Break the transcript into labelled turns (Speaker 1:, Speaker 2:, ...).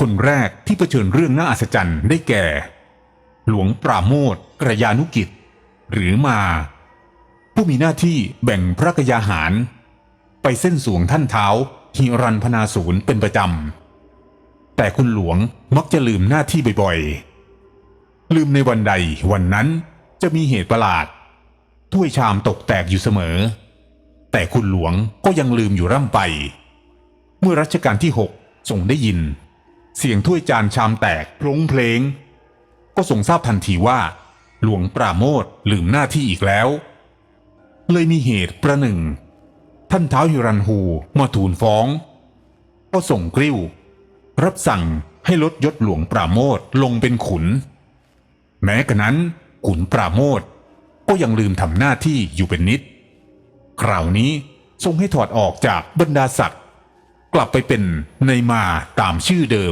Speaker 1: คนแรกที่เผชิญเรื่องน่าอัศจรรย์ได้แก่ หลวงปราโมทกระยานุกิจ หรือมา ผู้มีหน้าที่แบ่งพระกยาหาร ไปเส้นสวงท่านเท้าหิรันพนาศูนย์เป็นประจำ แต่คุณหลวงมักจะลืมหน้าที่บ่อยๆ ลืมในวันใดวันนั้นจะมีเหตุประหลาด ถ้วยชามตกแตกอยู่เสมอ แต่คุณหลวงก็ยังลืมอยู่ร่ำไป เมื่อรัชกาลที่หกทรงได้ยิน เสียงถ้วยจานชามแตกพลงเพลง ก็ทรงทราบทันทีว่า หลวงปราโมทลืมหน้าที่อีกแล้ว เลยมีเหตุประหนึ่ง ท่านเท้าฮิรันฮูมาทูลฟ้อง ก็ส่งกริ้ว รับสั่งให้ลดยศหลวงปราโมทลงเป็นขุน แม้กระนั้นขุนปราโมทก็ยังลืมทำหน้าที่อยู่เป็นนิด คราวนี้ทรงให้ถอดออกจากบรรดาศักดิ์กลับไปเป็นในมาตามชื่อเดิม